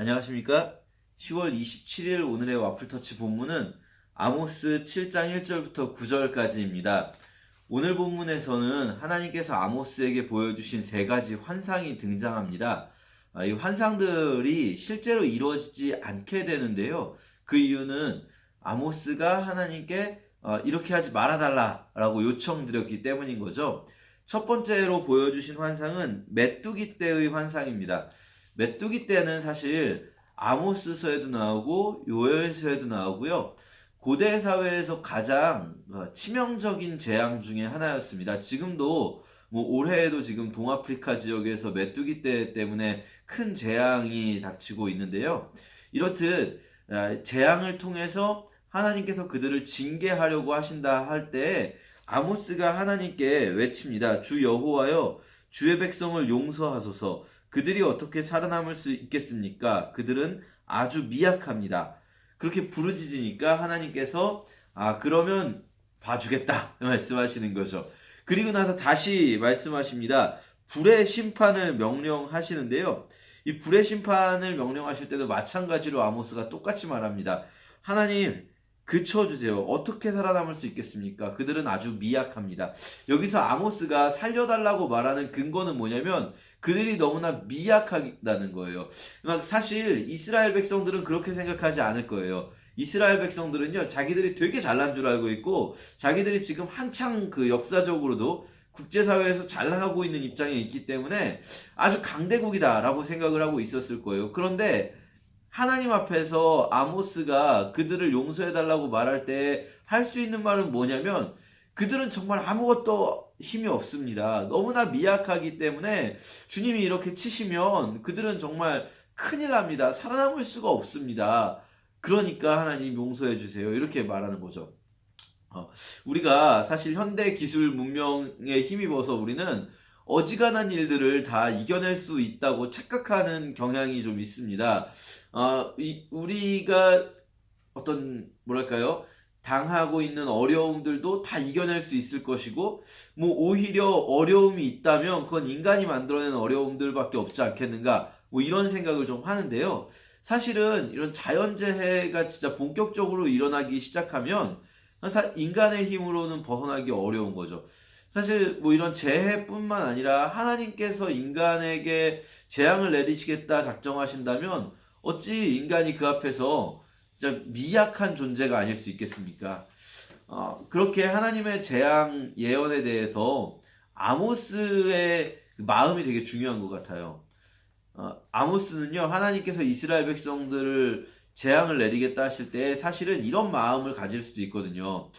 안녕하십니까? 10월 27일 오늘의 와플터치 본문은 아모스 7장 1절부터 9절까지입니다. 오늘 본문에서는 하나님께서 아모스에게 보여주신 세 가지 환상이 등장합니다. 아, 이 환상들이 실제로 이루어지지 않게 되는데요. 그 이유는 아모스가 하나님께 어, 이렇게 하지 말아달라라고 요청드렸기 때문인 거죠. 첫 번째로 보여주신 환상은 메뚜기 때의 환상입니다. 메뚜기 때는 사실 아모스서에도 나오고 요엘서에도 나오고요. 고대 사회에서 가장 어, 치명적인 재앙 중에 하나였습니다. 지금도 뭐 올해에도 지금 동아프리카 지역에서 메뚜기 때 때문에 큰 재앙이 닥치고 있는데요. 이렇듯 아, 재앙을 통해서 하나님께서 그들을 징계하려고 하신다 할 때 아모스가 하나님께 외칩니다. 주 여호와여 주의 백성을 용서하소서 그들이 어떻게 살아남을 수 있겠습니까? 그들은 아주 미약합니다. 그렇게 부르짖으니까 하나님께서 아 그러면 봐주겠다 말씀하시는 거죠. 그리고 나서 다시 말씀하십니다. 불의 심판을 명령하시는데요. 이 불의 심판을 명령하실 때도 마찬가지로 아모스가 똑같이 말합니다. 하나님 그쳐주세요. 어떻게 살아남을 수 있겠습니까? 그들은 아주 미약합니다. 여기서 아모스가 살려달라고 말하는 근거는 뭐냐면 그들이 너무나 미약하다는 거예요. 막 사실 이스라엘 백성들은 그렇게 생각하지 않을 거예요. 이스라엘 백성들은요, 자기들이 되게 잘난 줄 알고 있고, 자기들이 지금 한창 그 역사적으로도 국제사회에서 잘 나가고 있는 입장에 있기 때문에 아주 강대국이다라고 생각을 하고 있었을 거예요. 그런데 하나님 앞에서 아모스가 그들을 용서해달라고 말할 때 할 수 있는 말은 뭐냐면 그들은 정말 아무것도 힘이 없습니다. 너무나 미약하기 때문에 주님이 이렇게 치시면 그들은 정말 큰일 납니다. 살아남을 수가 없습니다. 그러니까 하나님 용서해 주세요. 이렇게 말하는 거죠. 어, 우리가 사실 현대 기술 문명에 힘입어서 우리는 어지간한 일들을 다 이겨낼 수 있다고 착각하는 경향이 좀 있습니다. 어, 이, 우리가 어떤 뭐랄까요? 당하고 있는 어려움들도 다 이겨낼 수 있을 것이고, 뭐, 오히려 어려움이 있다면 그건 인간이 만들어낸 어려움들밖에 없지 않겠는가, 뭐 이런 생각을 좀 하는데요. 사실은 이런 자연재해가 진짜 본격적으로 일어나기 시작하면, 사- 인간의 힘으로는 벗어나기 어려운 거죠. 사실 뭐 이런 재해뿐만 아니라 하나님께서 인간에게 재앙을 내리시겠다 작정하신다면 어찌 인간이 그 앞에서 진짜 미약한 존재가 아닐 수 있겠습니까? 어, 그렇게 하나님의 재앙 예언에 대해서 아모스의 그 마음이 되게 중요한 것 같아요. 어, 아모스는요, 하나님께서 이스라엘 백성들을 재앙을 내리겠다 하실 때 사실은 이런 마음을 가질 수도 있거든요.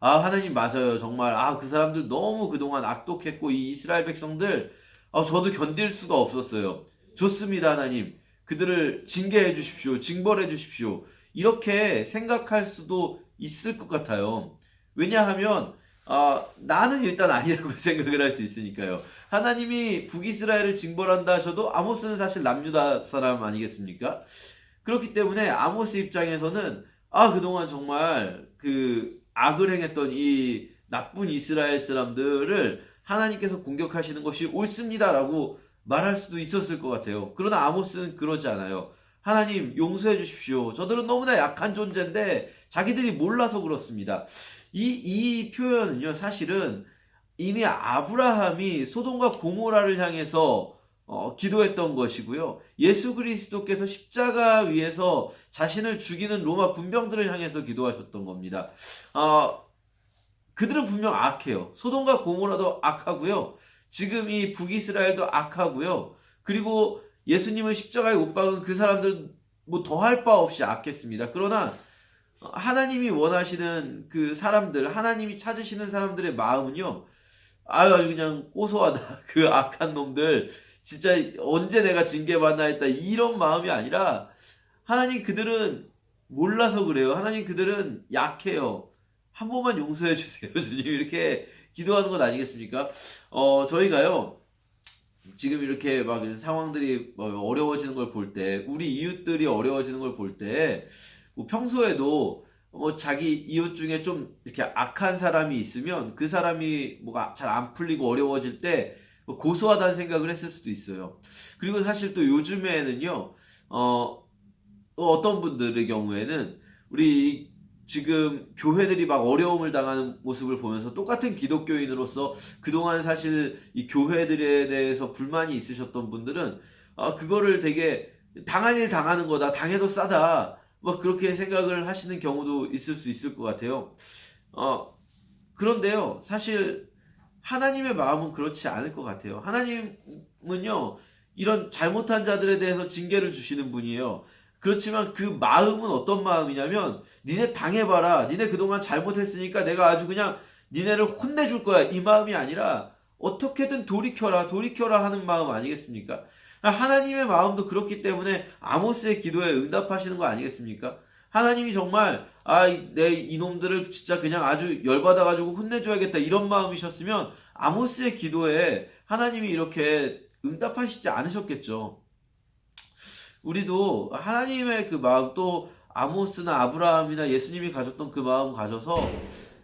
아, 하나님 맞아요. 정말, 아, 그 사람들 너무 그동안 악독했고, 이 이스라엘 백성들, 아, 저도 견딜 수가 없었어요. 좋습니다, 하나님. 그들을 징계해 주십시오. 징벌해 주십시오. 이렇게 생각할 수도 있을 것 같아요. 왜냐하면, 아, 나는 일단 아니라고 생각을 할 수 있으니까요. 하나님이 북이스라엘을 징벌한다 하셔도 아모스는 사실 남유다 사람 아니겠습니까? 그렇기 때문에 아모스 입장에서는 아, 그동안 정말 그 악을 행했던 이 나쁜 이스라엘 사람들을 하나님께서 공격하시는 것이 옳습니다라고 말할 수도 있었을 것 같아요. 그러나 아모스는 그러지 않아요. 하나님 용서해 주십시오. 저들은 너무나 약한 존재인데 자기들이 몰라서 그렇습니다. 이, 이 표현은요, 사실은 이미 아브라함이 소돔과 고모라를 향해서 어, 기도했던 것이고요. 예수 그리스도께서 십자가 위에서 자신을 죽이는 로마 군병들을 향해서 기도하셨던 겁니다. 어, 그들은 분명 악해요. 소돔과 고모라도 악하고요. 지금 이 북이스라엘도 악하고요. 그리고 예수님을 십자가에 못 박은 그 사람들 뭐 더할 바 없이 악했습니다. 그러나 하나님이 원하시는 그 사람들, 하나님이 찾으시는 사람들의 마음은요. 아유, 아주 그냥 고소하다. 그 악한 놈들. 진짜 언제 내가 징계받나 했다. 이런 마음이 아니라 하나님 그들은 몰라서 그래요. 하나님 그들은 약해요. 한 번만 용서해 주세요. 주님 이렇게 기도하는 것 아니겠습니까? 어, 저희가요. 지금 이렇게 막 이런 상황들이 뭐 어려워지는 걸 볼 때, 우리 이웃들이 어려워지는 걸 볼 때, 뭐 평소에도 뭐 자기 이웃 중에 좀 이렇게 악한 사람이 있으면 그 사람이 뭐가 잘 안 풀리고 어려워질 때 고소하다는 생각을 했을 수도 있어요. 그리고 사실 또 요즘에는요, 어, 어떤 분들의 경우에는 우리 지금 교회들이 막 어려움을 당하는 모습을 보면서 똑같은 기독교인으로서 그동안 사실 이 교회들에 대해서 불만이 있으셨던 분들은 아, 그거를 되게 당한 일 당하는 거다. 당해도 싸다. 막 그렇게 생각을 하시는 경우도 있을 수 있을 것 같아요. 어, 그런데요. 사실 하나님의 마음은 그렇지 않을 것 같아요. 하나님은요. 이런 잘못한 자들에 대해서 징계를 주시는 분이에요. 그렇지만 그 마음은 어떤 마음이냐면 니네 당해봐라. 니네 그동안 잘못했으니까 내가 아주 그냥 니네를 혼내줄 거야. 이 마음이 아니라 어떻게든 돌이켜라. 돌이켜라 하는 마음 아니겠습니까? 하나님의 마음도 그렇기 때문에 아모스의 기도에 응답하시는 거 아니겠습니까? 하나님이 정말 아 내 이놈들을 진짜 그냥 아주 열받아가지고 혼내줘야겠다 이런 마음이셨으면 아모스의 기도에 하나님이 이렇게 응답하시지 않으셨겠죠. 우리도 하나님의 그 마음 또 아모스나 아브라함이나 예수님이 가졌던 그 마음 가져서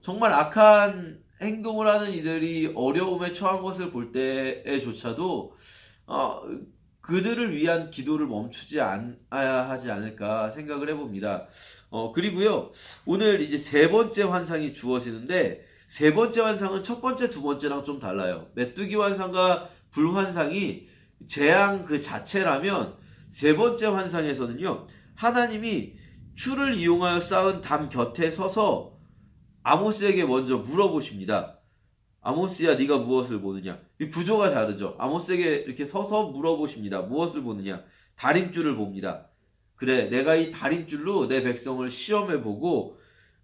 정말 악한 행동을 하는 이들이 어려움에 처한 것을 볼 때에조차도 어, 그들을 위한 기도를 멈추지 않아야 하지 않을까 생각을 해봅니다. 어, 그리고요, 오늘 이제 세 번째 환상이 주어지는데, 세 번째 환상은 첫 번째, 두 번째랑 좀 달라요. 메뚜기 환상과 불환상이 재앙 그 자체라면, 세 번째 환상에서는요, 하나님이 추를 이용하여 쌓은 담 곁에 서서 아모스에게 먼저 물어보십니다. 아모스야 네가 무엇을 보느냐? 이 구조가 다르죠. 아모스에게 이렇게 서서 물어보십니다. 무엇을 보느냐? 다림줄을 봅니다. 그래, 내가 이 다림줄로 내 백성을 시험해 보고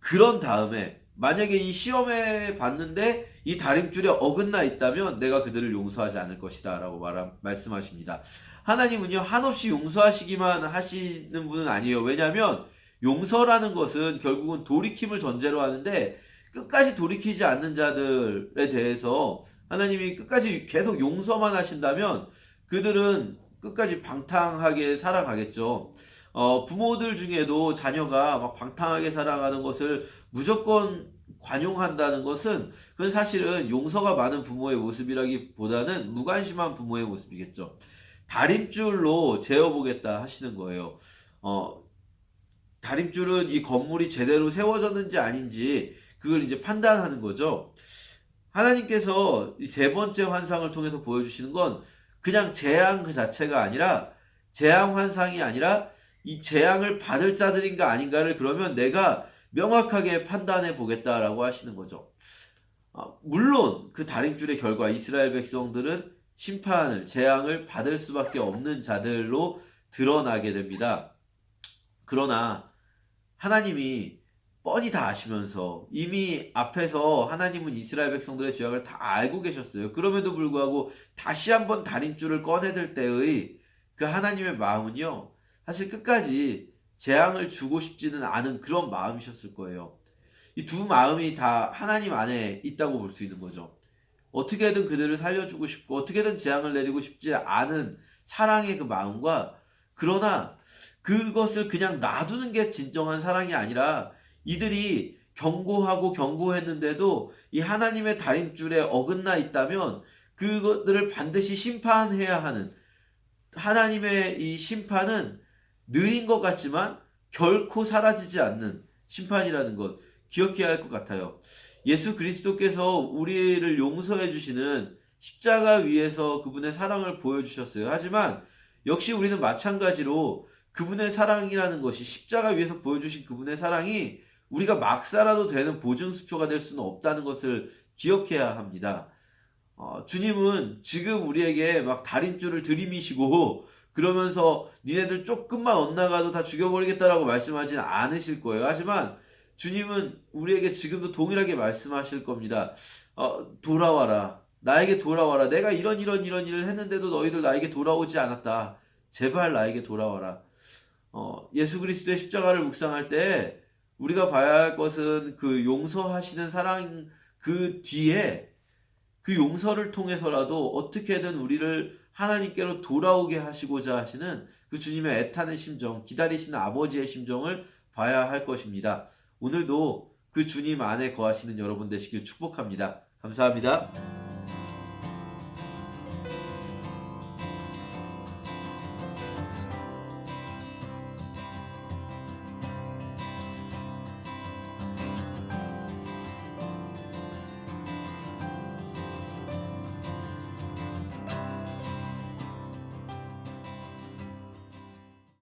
그런 다음에 만약에 이 시험에 봤는데 이 다림줄에 어긋나 있다면 내가 그들을 용서하지 않을 것이다 라고 말, 말씀하십니다. 하나님은요, 한없이 용서하시기만 하시는 분은 아니에요. 왜냐하면 용서라는 것은 결국은 돌이킴을 전제로 하는데 끝까지 돌이키지 않는 자들에 대해서 하나님이 끝까지 계속 용서만 하신다면 그들은 끝까지 방탕하게 살아가겠죠. 어, 부모들 중에도 자녀가 막 방탕하게 살아가는 것을 무조건 관용한다는 것은 그건 사실은 용서가 많은 부모의 모습이라기보다는 무관심한 부모의 모습이겠죠. 다림줄로 재어보겠다 하시는 거예요. 어, 다림줄은 이 건물이 제대로 세워졌는지 아닌지 그걸 이제 판단하는 거죠. 하나님께서 이세 번째 환상을 통해서 보여주시는 건 그냥 재앙 그 자체가 아니라 재앙 환상이 아니라 이 재앙을 받을 자들인가 아닌가를 그러면 내가 명확하게 판단해 보겠다라고 하시는 거죠. 아, 물론 그 다림줄의 결과 이스라엘 백성들은 심판을 재앙을 받을 수밖에 없는 자들로 드러나게 됩니다. 그러나 하나님이 뻔히 다 아시면서 이미 앞에서 하나님은 이스라엘 백성들의 죄악을 다 알고 계셨어요. 그럼에도 불구하고 다시 한번 다림줄을 꺼내들 때의 그 하나님의 마음은요. 사실 끝까지 재앙을 주고 싶지는 않은 그런 마음이셨을 거예요. 이 두 마음이 다 하나님 안에 있다고 볼 수 있는 거죠. 어떻게든 그들을 살려주고 싶고 어떻게든 재앙을 내리고 싶지 않은 사랑의 그 마음과 그러나 그것을 그냥 놔두는 게 진정한 사랑이 아니라 이들이 경고하고 경고했는데도 이 하나님의 다림줄에 어긋나 있다면 그것들을 반드시 심판해야 하는 하나님의 이 심판은 느린 것 같지만 결코 사라지지 않는 심판이라는 것 기억해야 할 것 같아요. 예수 그리스도께서 우리를 용서해 주시는 십자가 위에서 그분의 사랑을 보여주셨어요. 하지만 역시 우리는 마찬가지로 그분의 사랑이라는 것이 십자가 위에서 보여주신 그분의 사랑이 우리가 막 살아도 되는 보증수표가 될 수는 없다는 것을 기억해야 합니다. 어, 주님은 지금 우리에게 막 다림줄을 들이미시고 그러면서 니네들 조금만 엇나가도 다 죽여버리겠다라고 말씀하지는 않으실 거예요. 하지만 주님은 우리에게 지금도 동일하게 말씀하실 겁니다. 어, 돌아와라. 나에게 돌아와라. 내가 이런 이런 이런 일을 했는데도 너희들 나에게 돌아오지 않았다. 제발 나에게 돌아와라. 어, 예수 그리스도의 십자가를 묵상할 때 우리가 봐야 할 것은 그 용서하시는 사랑 그 뒤에 그 용서를 통해서라도 어떻게든 우리를 하나님께로 돌아오게 하시고자 하시는 그 주님의 애타는 심정, 기다리시는 아버지의 심정을 봐야 할 것입니다. 오늘도 그 주님 안에 거하시는 여러분 되시길 축복합니다. 감사합니다.